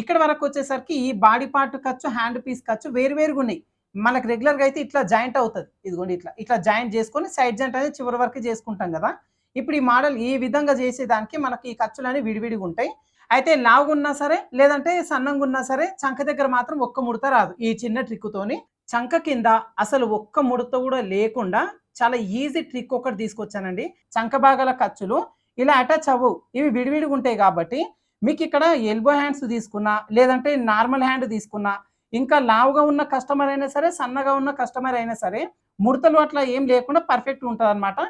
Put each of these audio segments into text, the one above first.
ఇక్కడ వరకు వచ్చేసరికి ఈ బాడీ పార్ట్ ఖర్చు హ్యాండ్ పీస్ ఖర్చు వేరు వేరుగా ఉన్నాయి. మనకు రెగ్యులర్గా అయితే ఇట్లా జాయింట్ అవుతుంది. ఇదిగోండి ఇట్లా ఇట్లా జాయింట్ చేసుకొని సైడ్ జాయింట్ అనేది చివరి వరకు చేసుకుంటాం కదా. ఇప్పుడు ఈ మోడల్ ఈ విధంగా చేసేదానికి మనకి ఈ ఖర్చులు అనేవి విడివిడిగా ఉంటాయి. అయితే లావుగా ఉన్నా సరే లేదంటే సన్నంగా ఉన్నా సరే చంక దగ్గర మాత్రం ఒక్క ముడత రాదు. ఈ చిన్న ట్రిక్కుతోని చంక కింద అసలు ఒక్క ముడత కూడా లేకుండా చాలా ఈజీ ట్రిక్ ఒకటి తీసుకొచ్చానండి. చంక భాగాల ఖర్చులు ఇలా అటాచ్ అవ్వవు. ఇవి విడివిడిగా ఉంటాయి కాబట్టి మీకు ఇక్కడ ఎల్బో హ్యాండ్స్ తీసుకున్నా లేదంటే నార్మల్ హ్యాండ్ తీసుకున్నా ఇంకా లావుగా ఉన్న కస్టమర్ అయినా సరే సన్నగా ఉన్న కస్టమర్ అయినా సరే ముడతలు అట్లా ఏం లేకుండా పర్ఫెక్ట్ ఉంటుంది అనమాట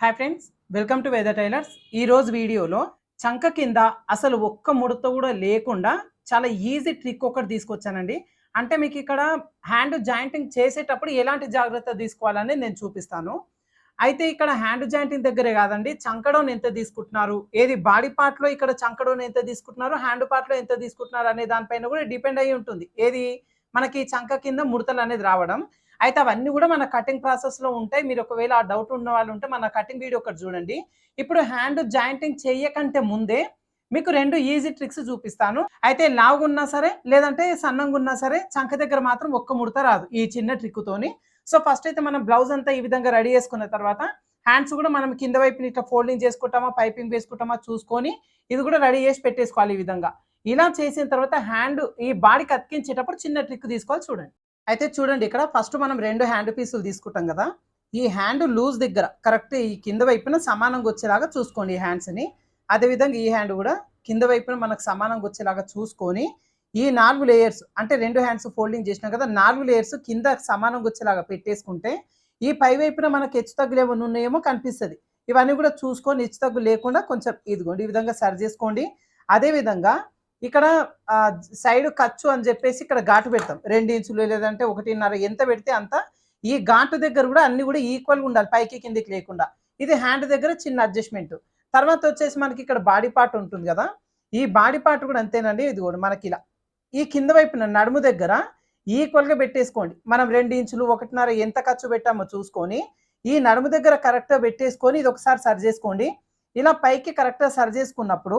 hi friends welcome to weather tailors ఈ రోజు వీడియోలో చంక కింద అసలు ఒక్క ముడత కూడా లేకుండా చాలా ఈజీ ట్రిక్ ఒకటి తీసుకొచ్చానండి. అంటే మీకు ఇక్కడ హ్యాండ్ జాయింటింగ్ చేసేటప్పుడు ఎలాంటి జాగ్రత్త తీసుకోవాలని నేను చూపిస్తాను. అయితే ఇక్కడ హ్యాండ్ జాయింటింగ్ దగ్గరే కాదండి చంకడం ఎంత తీసుకుంటున్నారు? ఏది బాడీ పార్ట్లో ఇక్కడ చంకడం ఎంత తీసుకుంటున్నారు? హ్యాండ్ పార్ట్లో ఎంత తీసుకుంటున్నారు అనే దానిపైన కూడా డిపెండ్ అయ్యి ఉంటుంది. ఏది? మనకి చంక కింద ముడతలు అనేది రావడం. అయితే అవన్నీ కూడా మన కటింగ్ ప్రాసెస్లో ఉంటాయి. మీరు ఒకవేళ ఆ డౌట్ ఉన్న వాళ్ళు ఉంటే మన కటింగ్ వీడియో ఒకటి చూడండి. ఇప్పుడు హ్యాండ్ జాయింటింగ్ చేయకంటే ముందే మీకు రెండు ఈజీ ట్రిక్స్ చూపిస్తాను. అయితే లావుగున్నా సరే లేదంటే సన్నంగా ఉన్నా సరే చంక దగ్గర మాత్రం ఒక్క ముడత రాదు ఈ చిన్న ట్రిక్తోని సో ఫస్ట్ అయితే మనం బ్లౌజ్ అంతా ఈ విధంగా రెడీ చేసుకున్న తర్వాత హ్యాండ్స్ కూడా మనం కింద వైపుని ఇట్లా ఫోల్డింగ్ చేసుకుంటామా పైపింగ్ వేసుకుంటామా చూసుకొని ఇది కూడా రెడీ చేసి పెట్టేసుకోవాలి ఈ విధంగా. ఇలా చేసిన తర్వాత హ్యాండ్ ఈ బాడీకి అతికించేటప్పుడు చిన్న ట్రిక్ తీసుకోవాలి చూడండి. అయితే చూడండి ఇక్కడ ఫస్ట్ మనం రెండు హ్యాండ్ పీసులు తీసుకుంటాం కదా. ఈ హ్యాండ్ లూజ్ దగ్గర కరెక్ట్ ఈ కింద వైపున సమానంగా వచ్చేలాగా చూసుకోండి ఈ హ్యాండ్స్ని అదేవిధంగా ఈ హ్యాండ్ కూడా కింద వైపున మనకు సమానంగా వచ్చేలాగా చూసుకొని ఈ నాలుగు లేయర్స్ అంటే రెండు హ్యాండ్స్ ఫోల్డింగ్ చేసినాం కదా నాలుగు లేయర్స్ కింద సమానంగా వచ్చేలాగా పెట్టేసుకుంటే ఈ పై వైపున మనకి హెచ్చు తగ్గులు ఏమైనా ఉన్నాయేమో కనిపిస్తుంది. ఇవన్నీ కూడా చూసుకొని హెచ్చు తగ్గు లేకుండా కొంచెం ఇదిగోండి ఈ విధంగా సరి చేసుకోండి. అదేవిధంగా ఇక్కడ సైడ్ ఖర్చు అని చెప్పేసి ఇక్కడ ఘాటు పెడతాం. రెండు ఇంచులు లేదంటే ఒకటిన్నర ఎంత పెడితే అంత ఈ ఘాటు దగ్గర కూడా అన్ని కూడా ఈక్వల్గా ఉండాలి పైకి కిందికి లేకుండా. ఇది హ్యాండ్ దగ్గర చిన్న అడ్జస్ట్మెంట్ తర్వాత వచ్చేసి మనకి ఇక్కడ బాడీ పార్ట్ ఉంటుంది కదా ఈ బాడీ పార్ట్ కూడా అంతేనండి. ఇది కూడా మనకి ఇలా. ఈ కింద వైపున నడుము దగ్గర ఈక్వల్గా పెట్టేసుకోండి. మనం రెండు ఇంచులు ఒకటిన్నర ఎంత ఖర్చు పెట్టామో చూసుకొని ఈ నడుము దగ్గర కరెక్ట్గా పెట్టేసుకొని ఇది ఒకసారి సరి చేసుకోండి. ఇలా పైకి కరెక్ట్గా సరి చేసుకున్నప్పుడు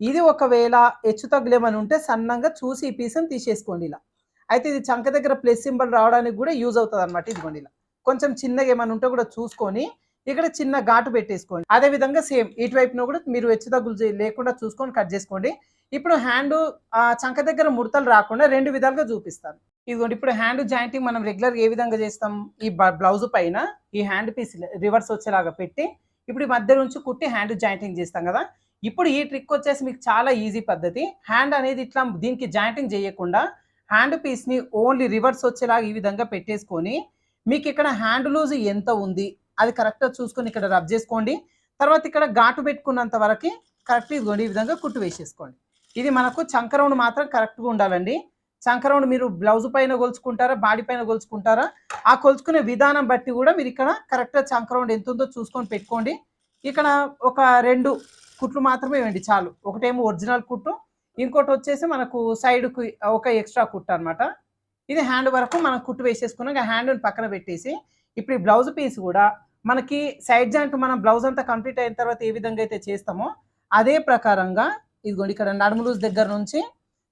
ఇది ఒకవేళ హెచ్చు తగ్గులేమని ఉంటే సన్నంగా చూసి ఈ పీస్ని తీసేసుకోండి ఇలా. అయితే ఇది చంక దగ్గర ప్లస్ సింబల్ రావడానికి కూడా యూజ్ అవుతుంది అనమాట ఇదిగోండి ఇలా. కొంచెం చిన్నగా ఏమైనా ఉంటే కూడా చూసుకొని ఇక్కడ చిన్న ఘాటు పెట్టేసుకోండి. అదే విధంగా సేమ్ ఇటువైపున కూడా మీరు హెచ్చు తగ్గులు లేకుండా చూసుకొని కట్ చేసుకోండి. ఇప్పుడు హ్యాండ్ చంక దగ్గర ముడతలు రాకుండా రెండు విధాలుగా చూపిస్తాను. ఇదిగోండి ఇప్పుడు హ్యాండ్ జాయింటింగ్ మనం రెగ్యులర్ ఏ విధంగా చేస్తాం? ఈ బ్లౌజ్ పైన ఈ హ్యాండ్ పీస్ రివర్స్ వచ్చేలాగా పెట్టి ఇప్పుడు ఈ మధ్య నుంచి కుట్టి హ్యాండ్ జాయింటింగ్ చేస్తాం కదా. ఇప్పుడు ఈ ట్రిక్ వచ్చేసి మీకు చాలా ఈజీ పద్ధతి. హ్యాండ్ అనేది ఇట్లా దీనికి జాయింటింగ్ చేయకుండా హ్యాండ్ పీస్ని ఓన్లీ రివర్స్ వచ్చేలాగా ఈ విధంగా పెట్టేసుకొని మీకు ఇక్కడ హ్యాండ్ లూజ్ ఎంత ఉంది? అది కరెక్ట్గా చూసుకొని ఇక్కడ రబ్ చేసుకోండి. తర్వాత ఇక్కడ ఘాటు పెట్టుకున్నంత వరకు కరెక్ట్ ఇదిగోండి ఈ విధంగా కుట్టు వేసేసుకోండి. ఇది మనకు చంకరౌండ్ మాత్రం కరెక్ట్గా ఉండాలండి. చంకరౌండ్ మీరు బ్లౌజ్ పైన కొలుచుకుంటారా బాడీ పైన కొలుచుకుంటారా ఆ కొలుచుకునే విధానం బట్టి కూడా మీరు ఇక్కడ కరెక్ట్గా చంకరౌండ్ ఎంత ఉందో చూసుకొని పెట్టుకోండి. ఇక్కడ ఒక రెండు కుట్లు మాత్రమే వేయండి చాలు. ఒకటేమో ఒరిజినల్ కుట్టు ఇంకోటి వచ్చేసి మనకు సైడ్కు ఒక ఎక్స్ట్రా కుట్టు అనమాట ఇది హ్యాండ్ వరకు మనం కుట్టు వేసేసుకున్నాక హ్యాండ్ని పక్కన పెట్టేసి ఇప్పుడు ఈ బ్లౌజ్ పీస్ కూడా మనకి సైడ్ జాయింట్ మనం బ్లౌజ్ అంతా కంప్లీట్ అయిన తర్వాత ఏ విధంగా అయితే చేస్తామో అదే ప్రకారంగా ఇదిగోండి ఇక్కడ నడుము లూజ్ దగ్గర నుంచి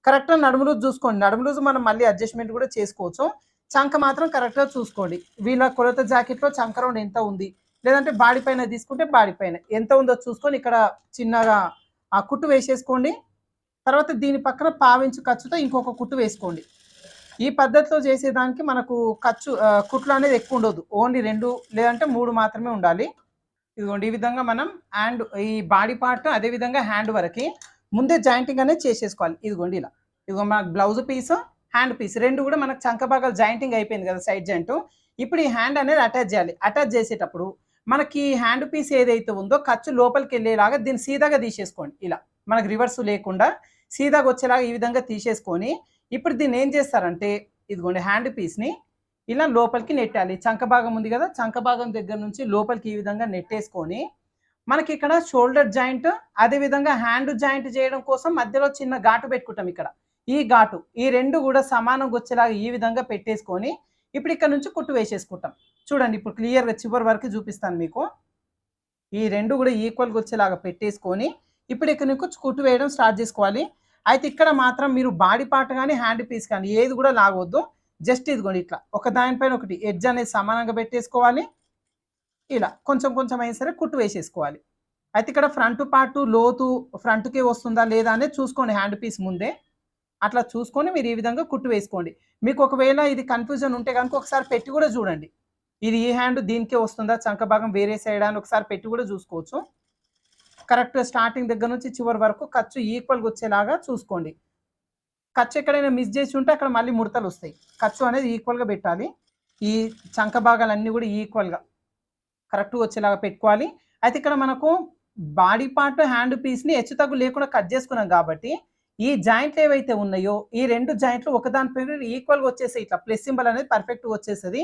కరెక్ట్గా నడుము లూజ్ చూసుకోండి. నడుము లూజ్ మనం మళ్ళీ అడ్జస్ట్మెంట్ కూడా చేసుకోవచ్చు. చంక మాత్రం కరెక్ట్గా చూసుకోండి. వీళ్ళ కొలత జాకెట్లో చంక రౌండ్ ఎంత ఉంది? లేదంటే బాడీ పైన తీసుకుంటే బాడీ పైన. ఎంత ఉందో చూసుకొని ఇక్కడ చిన్నగా ఆ కుట్టు వేసేసుకోండి. తర్వాత దీని పక్కన పావించు ఖర్చుతో ఇంకొక కుట్టు వేసుకోండి. ఈ పద్ధతిలో చేసేదానికి మనకు ఖర్చు కుట్లు అనేది ఎక్కువ ఉండదు. ఓన్లీ రెండు లేదంటే మూడు మాత్రమే ఉండాలి. ఇదిగోండి ఈ విధంగా మనం హ్యాండ్ ఈ బాడీ పార్ట్ అదే విధంగా హ్యాండ్ వరకు ముందే జాయింటింగ్ అనేది చేసేసుకోవాలి. ఇదిగోండి ఇలా. ఇదిగో మనకు బ్లౌజ్ పీస్ హ్యాండ్ పీస్ రెండు కూడా మనకు చంక భాగాలు జాయింటింగ్ అయిపోయింది కదా సైడ్ జాయింట్. ఇప్పుడు ఈ హ్యాండ్ అనేది అటాచ్ చేయాలి. అటాచ్ చేసేటప్పుడు మనకి హ్యాండ్ పీస్ ఏదైతే ఉందో ఖర్చు లోపలికి వెళ్ళేలాగా దీన్ని సీదాగా తీసేసుకోండి. ఇలా. మనకు రివర్స్ లేకుండా సీదాగా వచ్చేలాగా ఈ విధంగా తీసేసుకొని ఇప్పుడు దీన్ని ఏం చేస్తారంటే ఇదిగోండి హ్యాండ్ పీస్ని ఇలా లోపలికి నెట్టాలి. చంక భాగం ఉంది కదా చంక భాగం దగ్గర నుంచి లోపలికి ఈ విధంగా నెట్టేసుకొని మనకి ఇక్కడ షోల్డర్ జాయింట్ అదే విధంగా హ్యాండ్ జాయింట్ చేయడం కోసం మధ్యలో చిన్న ఘాటు పెట్టుకుంటాం ఇక్కడ. ఈ ఘాటు ఈ రెండు కూడా సమానంగా వచ్చేలాగా ఈ విధంగా పెట్టేసుకొని ఇప్పుడు ఇక్కడ నుంచి కుట్టు వేసేసుకుంటాం. చూడండి ఇప్పుడు క్లియర్గా చివరి వరకు చూపిస్తాను మీకు. ఈ రెండు కూడా ఈక్వల్గా వచ్చేలాగా పెట్టేసుకొని ఇప్పుడు ఇక్కడ నుంచి కుట్టు వేయడం స్టార్ట్ చేసుకోవాలి. అయితే ఇక్కడ మాత్రం మీరు బాడీ పార్ట్ కానీ హ్యాండ్ పీస్ కానీ ఏది కూడా లాగవద్దు. జస్ట్ ఇదిగోండి ఇట్లా. ఒక దానిపైన ఒకటి ఎడ్జ్ అనేది సమానంగా పెట్టేసుకోవాలి. ఇలా కొంచెం కొంచెం అయినా సరే కుట్టు వేసేసుకోవాలి. అయితే ఇక్కడ ఫ్రంట్ పార్ట్ లోతు ఫ్రంట్కే వస్తుందా లేదా అనేది చూసుకోండి హ్యాండ్ పీస్ ముందే. అట్లా చూసుకొని మీరు ఈ విధంగా కుట్టు వేసుకోండి. మీకు ఒకవేళ ఇది కన్ఫ్యూజన్ ఉంటే కనుక ఒకసారి పెట్టి కూడా చూడండి. ఇది ఈ హ్యాండ్ దీనికే వస్తుందా చంక భాగం వేరే సైడ్ అని ఒకసారి పెట్టి కూడా చూసుకోవచ్చు. కరెక్ట్ స్టార్టింగ్ దగ్గర నుంచి చివరి వరకు ఖర్చు ఈక్వల్గా వచ్చేలాగా చూసుకోండి. ఖర్చు ఎక్కడైనా మిస్ చేసి ఉంటే అక్కడ మళ్ళీ ముడతలు వస్తాయి. ఖర్చు అనేది ఈక్వల్గా పెట్టాలి. ఈ చంక భాగాలన్నీ కూడా ఈక్వల్గా కరెక్ట్గా వచ్చేలాగా పెట్టుకోవాలి. అయితే ఇక్కడ మనకు బాడీ పార్ట్ హ్యాండ్ పీస్ని హెచ్చు తగ్గు లేకుండా కట్ చేసుకున్నాం కాబట్టి ఈ జాయింట్లు ఏవైతే ఉన్నాయో ఈ రెండు జాయింట్లు ఒకదానిపై ఈక్వల్గా వచ్చేసి ఇట్లా ప్లస్ సింబల్ అనేది పర్ఫెక్ట్గా వచ్చేస్తుంది.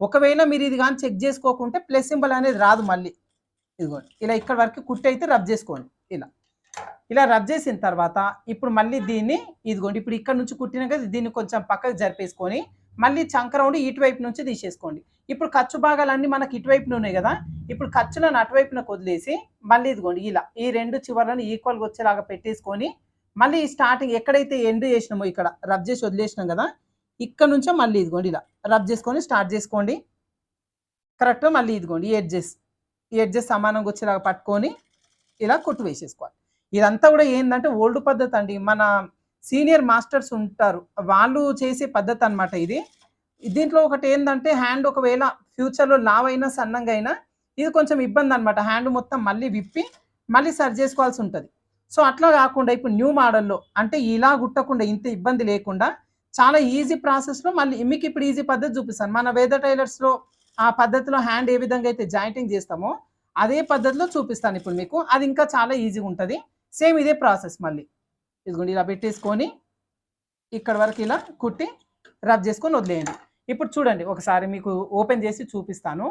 ఒకవేళ మీరు ఇది కానీ చెక్ చేసుకోకుంటే ప్లస్ సింబల్ అనేది రాదు మళ్ళీ. ఇదిగోండి. ఇలా ఇక్కడ వరకు కుట్టి అయితే రబ్ చేసుకోండి. ఇలా. ఇలా రబ్ చేసిన తర్వాత ఇప్పుడు మళ్ళీ దీన్ని ఇదిగోండి. ఇప్పుడు ఇక్కడ నుంచి కుట్టినాక దీన్ని కొంచెం పక్కకు జరిపేసుకొని మళ్ళీ చంకరౌండ్ ఇటువైపు నుంచి తీసేసుకోండి. ఇప్పుడు ఖర్చు భాగాలన్నీ మనకి ఇటువైపున ఉన్నాయి కదా. ఇప్పుడు ఖర్చులను అటువైపున వదిలేసి మళ్ళీ ఇదిగోండి. ఇలా ఈ రెండు చివర్లను ఈక్వల్గా వచ్చేలాగా పెట్టేసుకొని మళ్ళీ స్టార్టింగ్ ఎక్కడైతే ఎండ్ చేసినామో ఇక్కడ రబ్ చేసి వదిలేసినాం కదా ఇక్కడ నుంచో మళ్ళీ ఇదిగోండి ఇలా రబ్ చేసుకొని స్టార్ట్ చేసుకోండి. కరెక్ట్గా మళ్ళీ ఇదిగోండి. ఎడ్జెస్ ఈ ఎడ్జెస్ సమానంగా వచ్చేలాగా పట్టుకొని ఇలా కొట్టు వేసేసుకోవాలి. ఇదంతా కూడా ఏంటంటే ఓల్డ్ పద్ధతి అండి. మన సీనియర్ మాస్టర్స్ ఉంటారు. వాళ్ళు చేసే పద్ధతి అన్నమాట ఇది. దీంట్లో ఒకటి ఏంటంటే హ్యాండ్ ఒకవేళ ఫ్యూచర్లో లావ్ అయినా సన్నంగా అయినా ఇది కొంచెం ఇబ్బంది అనమాట హ్యాండ్ మొత్తం మళ్ళీ విప్పి మళ్ళీ సరి చేసుకోవాల్సి ఉంటుంది. సో అట్లా కాకుండా ఇప్పుడు న్యూ మోడల్లో అంటే ఇలా గుట్టకుండా ఇంత ఇబ్బంది లేకుండా చాలా ఈజీ ప్రాసెస్లో మళ్ళీ మీకు ఇప్పుడు ఈజీ పద్ధతి చూపిస్తాను. మన వేద టైలర్స్లో ఆ పద్ధతిలో హ్యాండ్ ఏ విధంగా అయితే జాయింటింగ్ చేస్తామో అదే పద్ధతిలో చూపిస్తాను ఇప్పుడు మీకు. అది ఇంకా చాలా ఈజీగా ఉంటుంది. సేమ్ ఇదే ప్రాసెస్ మళ్ళీ. ఇదిగోండి ఇలా పెట్టేసుకొని ఇక్కడ వరకు ఇలా కుట్టి రబ్ చేసుకొని వదిలేయండి. ఇప్పుడు చూడండి ఒకసారి మీకు ఓపెన్ చేసి చూపిస్తాను.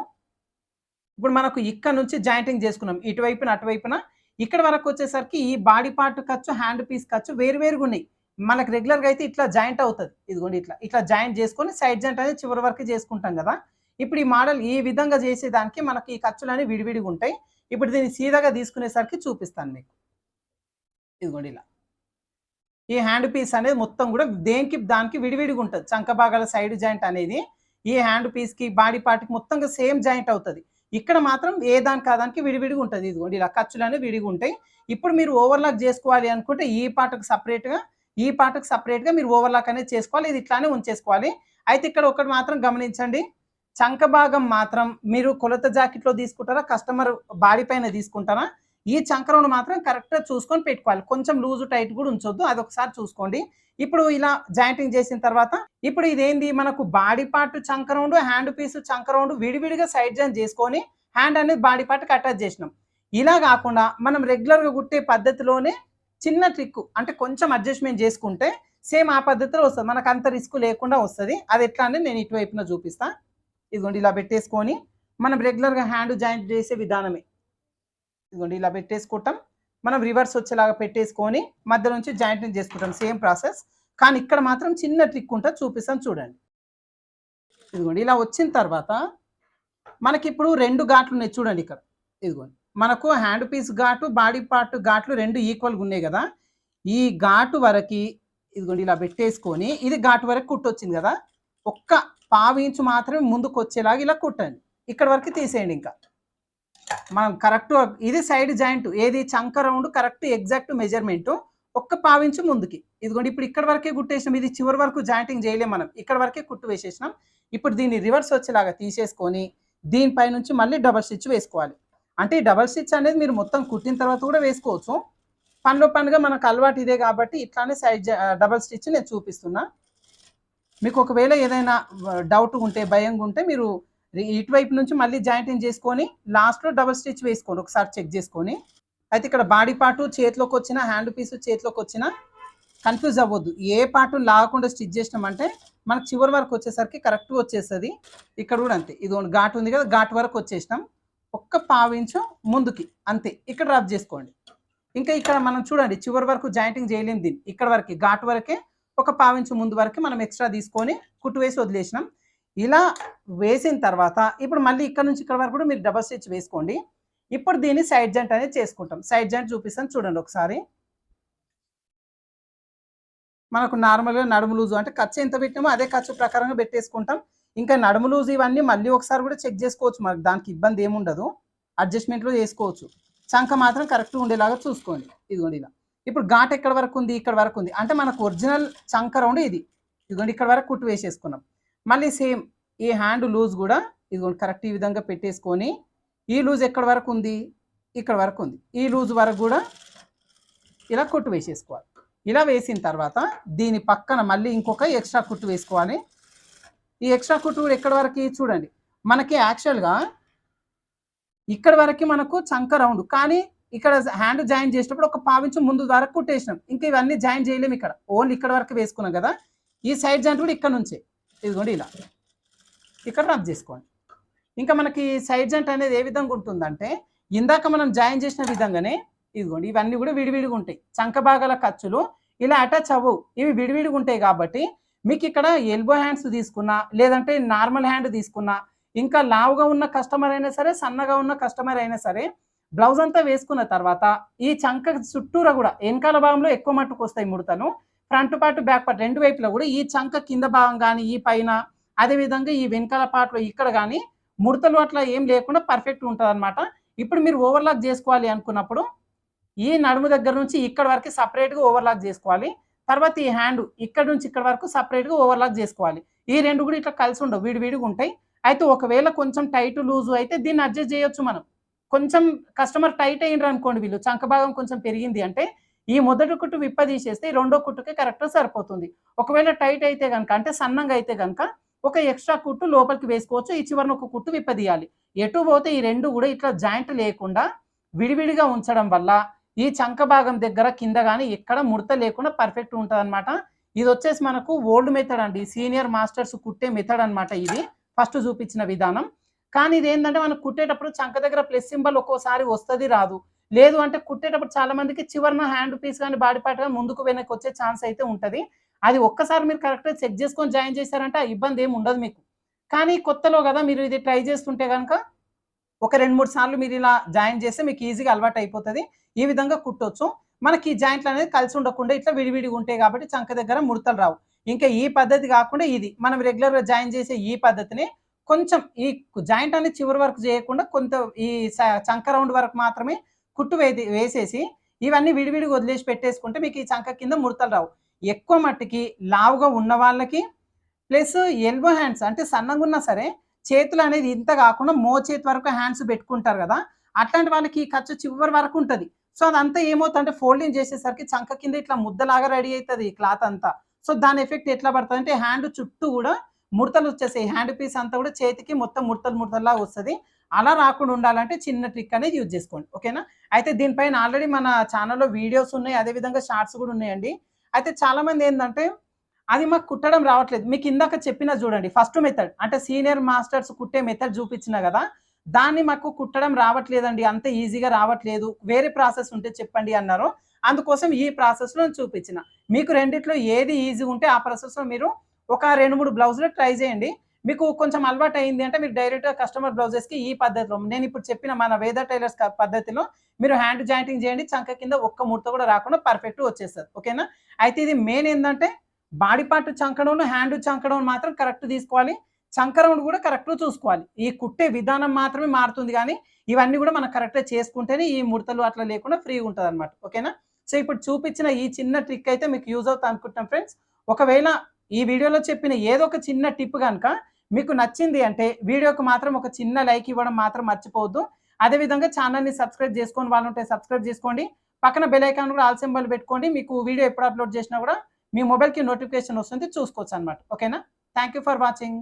ఇప్పుడు మనకు ఇక్కడ నుంచి జాయింటింగ్ చేసుకున్నాం. ఇటువైపున అటువైపున ఇక్కడ వరకు వచ్చేసరికి ఈ బాడీ పార్ట్ ఖర్చు హ్యాండ్ పీస్ ఖర్చు వేరు వేరుగా ఉన్నాయి. మనకు రెగ్యులర్గా అయితే ఇట్లా జాయింట్ అవుతుంది. ఇదిగోండి ఇట్లా. ఇట్లా జాయింట్ చేసుకొని సైడ్ జాయింట్ అనేది చివరి వరకు చేసుకుంటాం కదా. ఇప్పుడు ఈ మోడల్ ఈ విధంగా చేసేదానికి మనకి ఈ ఖర్చులన్నీ విడివిడిగా ఉంటాయి. ఇప్పుడు దీన్ని సీదాగా తీసుకునేసరికి చూపిస్తాను మీకు. ఇదిగోండి ఇలా. ఈ హ్యాండ్ పీస్ అనేది మొత్తం కూడా దేనికి దానికి విడివిడిగా ఉంటుంది. చంక భాగాల సైడ్ జాయింట్ అనేది ఈ హ్యాండ్ పీస్కి బాడీ పార్ట్కి మొత్తంగా సేమ్ జాయింట్ అవుతుంది. ఇక్కడ మాత్రం ఏ దానికి కాదానికి విడివిడిగా ఉంటుంది. ఇదిగోండి ఇలా ఖర్చులు విడిగా ఉంటాయి. ఇప్పుడు మీరు ఓవర్లాక్ చేసుకోవాలి అనుకుంటే ఈ పాటకు సపరేట్గా ఈ పాటకు సపరేట్గా మీరు ఓవర్లాక్ అనేది చేసుకోవాలి. ఇది ఇట్లానే ఉంచేసుకోవాలి. అయితే ఇక్కడ ఒకటి మాత్రం గమనించండి. చంక భాగం మాత్రం మీరు కొలత జాకెట్లో తీసుకుంటారా కస్టమర్ బాడీ పైన తీసుకుంటారా? ఈ చంకరౌండ్ మాత్రం కరెక్ట్గా చూసుకొని పెట్టుకోవాలి. కొంచెం లూజు టైట్ కూడా ఉంచొద్దు. అది ఒకసారి చూసుకోండి. ఇప్పుడు ఇలా జాయింటింగ్ చేసిన తర్వాత ఇప్పుడు ఇదేంది? మనకు బాడీ పార్ట్ చంకరౌండ్ హ్యాండ్ పీస్ చంకరౌండ్ విడివిడిగా సైడ్ జాయిన్ చేసుకొని హ్యాండ్ అనేది బాడీ పార్ట్కి అటాచ్ చేసినాం. ఇలా కాకుండా మనం రెగ్యులర్గా కుట్టే పద్ధతిలోనే చిన్న ట్రిక్ అంటే కొంచెం అడ్జస్ట్మెంట్ చేసుకుంటే సేమ్ ఆ పద్ధతిలో వస్తుంది. మనకు అంత రిస్క్ లేకుండా వస్తుంది. అది ఎట్లా అని నేను ఇటువైపున చూపిస్తా. ఇదిగోండి ఇలా పెట్టేసుకొని మనం రెగ్యులర్గా హ్యాండ్ జాయింట్ చేసే విధానమే. ఇదిగోండి ఇలా పెట్టేసుకుంటాం మనం రివర్స్ వచ్చేలాగా పెట్టేసుకొని మధ్య నుంచి జాయింటింగ్ చేసుకుంటాం. సేమ్ ప్రాసెస్ కానీ ఇక్కడ మాత్రం చిన్న ట్రిక్ ఉంటుంది చూపిస్తాను చూడండి. ఇదిగోండి ఇలా వచ్చిన తర్వాత మనకి ఇప్పుడు రెండు ఘాట్లు ఉన్నాయి చూడండి ఇక్కడ. ఇదిగోండి మనకు హ్యాండ్ పీస్ ఘాటు బాడీ పార్ట్ ఘాట్లు రెండు ఈక్వల్గా ఉన్నాయి కదా. ఈ ఘాటు వరకు ఇదిగోండి ఇలా పెట్టేసుకొని ఇది ఘాటు వరకు కుట్టొచ్చింది కదా. ఒక్క పావు ఇంచు మాత్రమే ముందుకు వచ్చేలాగా ఇలా కుట్టండి. ఇక్కడ వరకు తీసేయండి ఇంకా. మనం కరెక్ట్ ఇది సైడ్ జాయింట్ ఏది చంక రౌండ్ కరెక్ట్ ఎగ్జాక్ట్ మెజర్మెంట్ ఒక్క పావించు ముందుకి. ఇదిగోండి ఇప్పుడు ఇక్కడ వరకే కుట్టేసినాం ఇది చివరి వరకు జాయింటింగ్ చేయలేం మనం. ఇక్కడ వరకే కుట్టు వేసేసినాం. ఇప్పుడు దీన్ని రివర్స్ వచ్చేలాగా తీసేసుకొని దీనిపై నుంచి మళ్ళీ డబల్ స్టిచ్ వేసుకోవాలి. అంటే ఈ డబల్ స్టిచ్ అనేది మీరు మొత్తం కుట్టిన తర్వాత కూడా వేసుకోవచ్చు. పనిలో పనిగా మనకు అలవాటు ఇదే కాబట్టి ఇట్లానే సైడ్ డబల్ స్టిచ్ నేను చూపిస్తున్నా. మీకు ఒకవేళ ఏదైనా డౌట్ ఉంటే భయంగా ఉంటే మీరు ఇటువైపు నుంచి మళ్ళీ జాయింటింగ్ చేసుకొని లాస్ట్లో డబల్ స్టిచ్ వేసుకోండి. ఒకసారి చెక్ చేసుకొని. అయితే ఇక్కడ బాడీ పార్టు చేతిలోకి వచ్చిన హ్యాండ్ పీస్ చేతిలోకి వచ్చిన కన్ఫ్యూజ్ అవ్వద్దు. ఏ పార్టు లాగకుండా స్టిచ్ చేసినామంటే మనకు చివరి వరకు వచ్చేసరికి కరెక్ట్గా వచ్చేస్తుంది. ఇక్కడ కూడా అంతే. ఇది ఘాటు ఉంది కదా ఘాటు వరకు వచ్చేసినాం. ఒక్క పావించు ముందుకి అంతే. ఇక్కడ రబ్ చేసుకోండి. ఇంకా ఇక్కడ మనం చూడండి చివరి వరకు జాయింటింగ్ చేయలేము దీన్ని. ఇక్కడ వరకు ఘాట్ వరకే ఒక పావించు ముందు వరకు మనం ఎక్స్ట్రా తీసుకొని కుట్టు వేసి వదిలేసినాం. ఇలా వేసిన తర్వాత ఇప్పుడు మళ్ళీ ఇక్కడ నుంచి ఇక్కడ వరకు కూడా మీరు డబల్ స్టిచ్ వేసుకోండి. ఇప్పుడు దీన్ని సైడ్ జాయింట్ అనేది చేసుకుంటాం. సైడ్ జాయింట్ చూపిస్తాను చూడండి ఒకసారి. మనకు నార్మల్గా నడుము లూజు అంటే ఖర్చు ఎంత పెట్టామో అదే ఖర్చు ప్రకారంగా పెట్టేసుకుంటాం. ఇంకా నడుము లూజు ఇవన్నీ మళ్ళీ ఒకసారి కూడా చెక్ చేసుకోవచ్చు. మనకు దానికి ఇబ్బంది ఏముండదు. అడ్జస్ట్మెంట్లో చేసుకోవచ్చు చంక మాత్రం కరెక్ట్గా ఉండేలాగా చూసుకోండి. ఇదిగోండి ఇలా. ఇప్పుడు ఘాట్ ఎక్కడ వరకు ఉంది? ఇక్కడ వరకు ఉంది. అంటే మనకు ఒరిజినల్ చంక రౌండ్ ఇది. ఇదిగోండి ఇక్కడ వరకు కుట్టు వేసేసుకున్నాం. మళ్ళీ సేమ్ ఈ హ్యాండ్ లూజ్ కూడా ఇదిగోండి కరెక్ట్ ఈ విధంగా పెట్టేసుకొని ఈ లూజ్ ఎక్కడ వరకు ఉంది? ఇక్కడ వరకు ఉంది. ఈ లూజ్ వరకు కూడా ఇలా కుట్టు వేసేసుకోవాలి. ఇలా వేసిన తర్వాత దీని పక్కన మళ్ళీ ఇంకొక ఎక్స్ట్రా కుట్టు వేసుకోవాలి. ఈ ఎక్స్ట్రా కుట్టు కూడా ఎక్కడ వరకు? చూడండి. మనకి యాక్చువల్గా ఇక్కడ వరకు మనకు చంక రౌండ్ కానీ ఇక్కడ హ్యాండ్ జాయిన్ చేసేటప్పుడు ఒక పావించు ముందు వరకు కుట్టేసినాం. ఇంకా ఇవన్నీ జాయిన్ చేయలేము ఇక్కడ. ఓన్లీ ఇక్కడ వరకు వేసుకున్నాం కదా. ఈ సైడ్ జాయింట్ కూడా ఇక్కడ నుంచే. ఇదిగోండి ఇలా. ఇక్కడ రబ్ చేసుకోండి. ఇంకా మనకి సైడ్ జాయింట్ అనేది ఏ విధంగా ఉంటుందంటే ఇందాక మనం జాయిన్ చేసిన విధంగానే ఇదిగోండి ఇవన్నీ కూడా విడివిడిగా ఉంటాయి. చంక భాగాల ఖర్చులు ఇలా అటాచ్ అవ్వవు ఇవి విడివిడిగా ఉంటాయి కాబట్టి మీకు ఇక్కడ ఎల్బో హ్యాండ్స్ తీసుకున్నా లేదంటే నార్మల్ హ్యాండ్ తీసుకున్నా ఇంకా లావుగా ఉన్న కస్టమర్ అయినా సరే సన్నగా ఉన్న కస్టమర్ అయినా సరే బ్లౌజ్ అంతా వేసుకున్న తర్వాత ఈ చంక చుట్టూరా కూడా వెనకాల భాగంలో ఎక్కువ మట్టుకు వస్తాయి ముడతలు. ఫ్రంట్ పార్ట్ బ్యాక్ పార్ట్ రెండు వైపులా కూడా ఈ చంక కింద భాగం కానీ ఈ పైన అదేవిధంగా ఈ వెనకాల పార్ట్లో ఇక్కడ కానీ ముడతలు అట్లా ఏం లేకుండా పర్ఫెక్ట్ ఉంటుంది అనమాట ఇప్పుడు మీరు ఓవర్లాక్ చేసుకోవాలి అనుకున్నప్పుడు ఈ నడుము దగ్గర నుంచి ఇక్కడ వరకు సపరేట్గా ఓవర్లాక్ చేసుకోవాలి. తర్వాత ఈ హ్యాండ్ ఇక్కడ నుంచి ఇక్కడ వరకు సపరేట్గా ఓవర్లాక్ చేసుకోవాలి. ఈ రెండు కూడా ఇట్లా కలిసి ఉండవు విడివిడిగా ఉంటాయి. అయితే ఒకవేళ కొంచెం టైట్ లూజు అయితే దీన్ని అడ్జస్ట్ చేయొచ్చు మనం. కొంచెం కస్టమర్ టైట్ అయ్యిండ్రు అనుకోండి వీళ్ళు చంకభాగం కొంచెం పెరిగింది అంటే ఈ మొదటి కుట్టు విప్ప తీసేస్తే ఈ రెండో కుట్టుకి కరెక్ట్ సరిపోతుంది. ఒకవేళ టైట్ అయితే కనుక అంటే సన్నంగా అయితే కనుక ఒక ఎక్స్ట్రా కుట్టు లోపలికి వేసుకోవచ్చు. ఈ చివరిన ఒక కుట్టు విప్పదీయాలి ఎటు పోతే ఈ రెండు కూడా ఇట్లా జాయింట్ లేకుండా విడివిడిగా ఉంచడం వల్ల ఈ చంక భాగం దగ్గర కింద కానీ ఎక్కడ ముడత లేకుండా పర్ఫెక్ట్ ఉంటుంది అనమాట ఇది వచ్చేసి మనకు ఓల్డ్ మెథడ్ అండి. సీనియర్ మాస్టర్స్ కుట్టే మెథడ్ అనమాట ఇది. ఫస్ట్ చూపించిన విధానం. కానీ ఇది ఏంటంటే మనం కుట్టేటప్పుడు చంక దగ్గర ప్లస్ సింబల్ ఒక్కోసారి వస్తుంది రాదు. లేదు అంటే కుట్టేటప్పుడు చాలా మందికి చివరిన హ్యాండ్ పీస్ కానీ బాడీ పార్ట్ కానీ ముందుకు వెనక్కి వచ్చే ఛాన్స్ అయితే ఉంటుంది. అది ఒక్కసారి మీరు కరెక్ట్గా చెక్ చేసుకొని జాయిన్ చేశారంటే ఆ ఇబ్బంది ఏమి ఉండదు మీకు. కానీ కొత్తలో కదా మీరు ఇది ట్రై చేస్తుంటే కనుక ఒక రెండు మూడు సార్లు మీరు ఇలా జాయిన్ చేస్తే మీకు ఈజీగా అలవాటు అయిపోతుంది. ఈ విధంగా కుట్టొచ్చు. మనకి ఈ జాయింట్లు అనేది కలిసి ఉండకుండా ఇట్లా విడివిడిగా ఉంటాయి కాబట్టి చంక దగ్గర ముడతలు రావు. ఇంకా ఈ పద్ధతి కాకుండా ఇది. మనం రెగ్యులర్గా జాయిన్ చేసే ఈ పద్ధతిని కొంచెం ఈ జాయింట్ అనేది చివరి వరకు చేయకుండా కొంత ఈ చంక రౌండ్ వరకు మాత్రమే కుట్టు వేది వేసేసి ఇవన్నీ విడివిడిగా వదిలేసి పెట్టేసుకుంటే మీకు ఈ చంక కింద ముడతలు రావు. ఎక్కువ మట్టుకి లావుగా ఉన్న వాళ్ళకి ప్లస్ ఎల్బో హ్యాండ్స్ అంటే సన్నగా ఉన్నా సరే చేతులు అనేది ఇంత కాకుండా మో చేతి వరకు హ్యాండ్స్ పెట్టుకుంటారు కదా అట్లాంటి వాళ్ళకి ఈ ఖర్చు చివరి వరకు ఉంటుంది. సో అదంతా ఏమవుతుంది అంటే ఫోల్డింగ్ చేసేసరికి చంక కింద ఇట్లా ముద్దలాగా రెడీ అవుతుంది ఈ క్లాత్ అంతా. సో దాని ఎఫెక్ట్ ఎట్లా పడుతుంది అంటే హ్యాండ్ చుట్టూ కూడా ముడతలు వచ్చేసి హ్యాండ్ పీస్ అంతా కూడా చేతికి మొత్తం ముడతలు ముడతల్లా వస్తుంది. అలా రాకుండా ఉండాలంటే చిన్న ట్రిక్ అనేది యూజ్ చేసుకోండి. ఓకేనా అయితే దీనిపైన ఆల్రెడీ మన ఛానల్లో వీడియోస్ ఉన్నాయి. అదేవిధంగా షార్ట్స్ కూడా ఉన్నాయండి. అయితే చాలామంది ఏంటంటే అది మాకు కుట్టడం రావట్లేదు. మీకు ఇందాక చెప్పిన చూడండి ఫస్ట్ మెథడ్ అంటే సీనియర్ మాస్టర్స్ కుట్టే మెథడ్ చూపించిన కదా? దాన్ని మాకు కుట్టడం రావట్లేదండి. అంత ఈజీగా రావట్లేదు. వేరే ప్రాసెస్ ఉంటే చెప్పండి అన్నారు. అందుకోసం ఈ ప్రాసెస్లో చూపించిన. మీకు రెండిట్లో ఏది ఈజీ ఉంటే ఆ ప్రాసెస్లో మీరు ఒక రెండు మూడు బ్లౌజులు ట్రై చేయండి. మీకు కొంచెం అలవాటు అయింది అంటే మీరు డైరెక్ట్గా కస్టమర్ బ్లౌజెస్కి ఈ పద్ధతిలో నేను ఇప్పుడు చెప్పిన మన వేద టైలర్స్ పద్ధతిలో మీరు హ్యాండ్ జాయింటింగ్ చేయండి చంక కింద ఒక్క ముడత కూడా రాకుండా పర్ఫెక్ట్ వచ్చేస్తుంది. ఓకేనా అయితే ఇది మెయిన్ ఏంటంటే బాడీ పార్ట్ చంకడం హ్యాండ్ చంకడం మాత్రం కరెక్ట్ తీసుకోవాలి. చంకరం కూడా కరెక్ట్గా చూసుకోవాలి. ఈ కుట్టే విధానం మాత్రమే మారుతుంది కానీ ఇవన్నీ కూడా మనం కరెక్ట్గా చేసుకుంటేనే ఈ ముడతలు అట్లా లేకుండా ఫ్రీగా ఉంటుంది అనమాట ఓకేనా సో ఇప్పుడు చూపించిన ఈ చిన్న ట్రిక్ అయితే మీకు యూజ్ అవుతా అనుకుంటున్నాం ఫ్రెండ్స్ ఒకవేళ ఈ వీడియోలో చెప్పిన ఏదో ఒక చిన్న టిప్ కనుక మీకు నచ్చింది అంటే వీడియోకి మాత్రం ఒక చిన్న లైక్ ఇవ్వడం మాత్రం మర్చిపోవద్దు. అదేవిధంగా ఛానల్ని సబ్స్క్రైబ్ చేసుకొని వాళ్ళు ఉంటే సబ్స్క్రైబ్ చేసుకోండి. పక్కన బెల్ ఐకాన్ కూడా ఆల్ సింబల్ పెట్టుకోండి. మీకు వీడియో ఎప్పుడు అప్లోడ్ చేసినా కూడా మీ మొబైల్కి నోటిఫికేషన్ వస్తుంది. చూసుకోవచ్చు అనమాట ఓకేనా? Thank you for watching